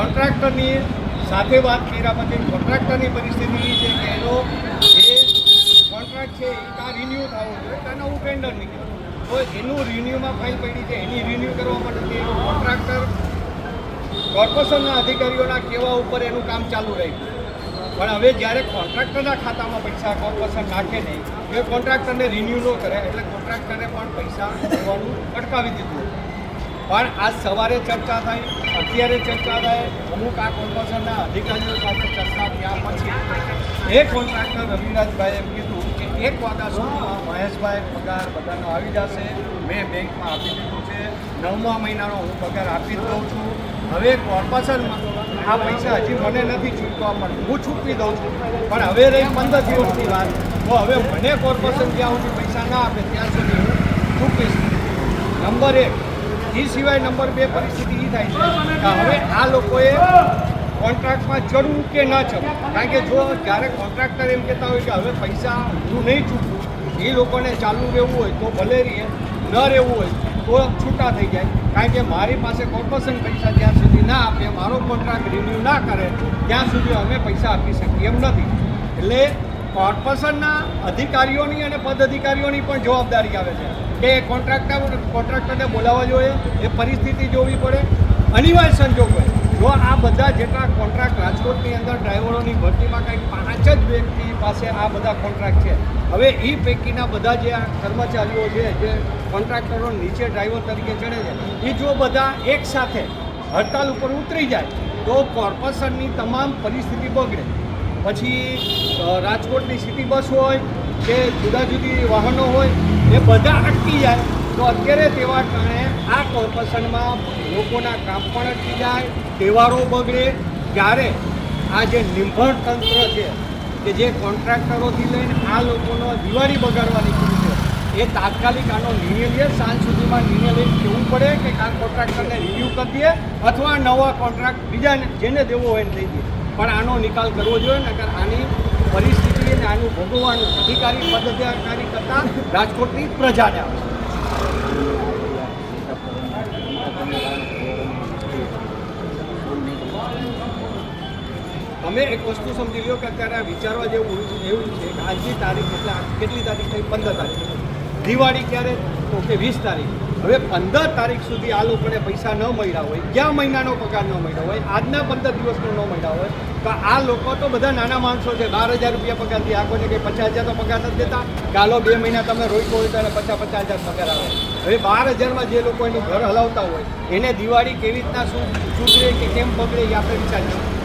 કોન્ટ્રાક્ટરની સાથે વાત કર્યા પછી કોન્ટ્રાક્ટરની પરિસ્થિતિ છે કે એનો જે કોન્ટ્રાક્ટ છે એ કાં રિન્યૂ થવો જોઈએ? કાં નવું ટેન્ડર નીકળ્યું. તો એનું રિન્યુમાં ફાઇલ પડી છે, એની રિન્યૂ કરવા માટે એનો કોન્ટ્રાક્ટર કોર્પોરેશનના અધિકારીઓના કહેવા ઉપર એનું કામ ચાલુ રહ્યું પણ હવે જ્યારે કોન્ટ્રાક્ટરના ખાતામાં પૈસા કોર્પોરેશન નાખે નહીં એ કોન્ટ્રાક્ટરને રિન્યૂ ન કરે, એટલે કોન્ટ્રાક્ટરે પણ પૈસા દેવાનું અટકાવી દીધું. પણ આજ સવારે ચર્ચા થઈ અત્યારે ચર્ચા થાય, અમુક આ કોર્પોરેશનના અધિકારીઓ સાથે ચર્ચા થયા પછી એ કોન્ટ્રાક્ટર રવિરાજભાઈએ કીધું કે એક વાગ્યા સુધીમાં મહેશભાઈ પગાર બધાનો આવી જશે, મેં બેંકમાં આપી દીધું છે, નવમા મહિનાનો હું પગાર આપી દઉં છું. હવે કોર્પોરેશનમાં આ પૈસા હજી મને નથી ચૂકવા પણ હું ચૂકવી દઉં છું. પણ હવે રહી પંદર દિવસની વાત. તો હવે મને કોર્પોરેશન જ્યાં સુધી પૈસા ના આપે ત્યાં સુધી હું ચૂકવીશ. નંબર એક એ સિવાય નંબર બે પરિસ્થિતિ એ થાય છે કે હવે આ લોકોએ કોન્ટ્રાક્ટમાં ચડવું કે ન ચડવું? કારણ કે જો જ્યારે કોન્ટ્રાક્ટર એમ કહેતા હોય કે હવે પૈસા હું નહીં ચૂકવું, એ લોકોને ચાલુ રહેવું હોય તો ભલે રહીએ ન રહેવું હોય તો છૂટા થઈ જાય. કારણ કે મારી પાસે કોર્પોરેશન પૈસા જ્યાં સુધી ના આપે, મારો કોન્ટ્રાક્ટ રિન્યૂ ના કરે, ત્યાં સુધી અમે પૈસા આપી શકીએ એમ નથી. એટલે કોર્પોરેશનના અધિકારીઓની અને પદ અધિકારીઓની પણ જવાબદારી આવે છે. કે કોન્ટ્રાક્ટર કોન્ટ્રાક્ટરને બોલાવવા જોઈએ, એ પરિસ્થિતિ જોવી પડે. અનિવાર્ય સંજોગ હોય. જો આ બધા જેટલા કોન્ટ્રાક્ટ રાજકોટની અંદર ડ્રાઈવરોની ભરતીમાં કંઈક પાંચ જ વ્યક્તિ પાસે આ બધા કોન્ટ્રાક્ટ છે. હવે એ પૈકીના બધા જે આ કર્મચારીઓ છે, જે કોન્ટ્રાક્ટરો નીચે ડ્રાઈવર તરીકે ચડે છે એ જો બધા એકસાથે હડતાલ ઉપર ઉતરી જાય, તો કોર્પોરેશનની તમામ પરિસ્થિતિ બગડે. પછી રાજકોટની સિટી બસ હોય કે જુદા જુદી વાહનો હોય, એ બધા અટકી જાય. તો અત્યારે તેવા કારણે આ કોર્પોરેશનમાં લોકોના કામ પણ અટકી જાય, તહેવારો બગડે. ત્યારે આ જે નિંભણ તંત્ર છે, કે જે કોન્ટ્રાક્ટરોથી લઈને આ લોકોનો દિવાળી બગાડવાની શરૂ છે, એ તાત્કાલિક આનો નિર્ણય લે. સાંજ સુધીમાં નિર્ણય લઈને કહેવું પડે કે આ કોન્ટ્રાક્ટરને રિન્યૂ કરી દઈએ અથવા નવા કોન્ટ્રાક્ટ બીજાને, જેને દેવો હોય એને દઈ દઈએ પણ આનો નિકાલ કરવો જોઈએ, નકર આની પરિસ્થિતિ અને આનું ભોગવવાનું અધિકારી, પદાધિકારી કરતા રાજકોટની પ્રજાને આવે તમે એક વસ્તુ સમજી લો કે અત્યારે આ વિચારવા જેવું એવું છે કે આજની તારીખ એટલે કેટલી તારીખ થઈ? પંદર તારીખ. દિવાળી ક્યારે? તો કે વીસ તારીખ. હવે પંદર તારીખ સુધી આ લોકોને પૈસા ન મળ્યા હોય ગયા મહિનાનો પગાર ન મળ્યો હોય, આજના પંદર દિવસનો ન મળ્યા હોય, તો આ લોકો તો બધા નાના માણસો છે, બાર હજાર રૂપિયા પગાર દે આખોને કંઈ પચાસ હજાર તો પગાર નથી દેતા. કાલો બે મહિના તમે રોક્યો હોય તો એને પચાસ પચાસ હજાર પગાર આવે. હવે બાર હજારમાં જે લોકો એનું ઘર હલાવતા હોય, એને દિવાળી કેવી રીતના શું સુધરે કે કેમ પકડે એ આપણે વિચારીએ.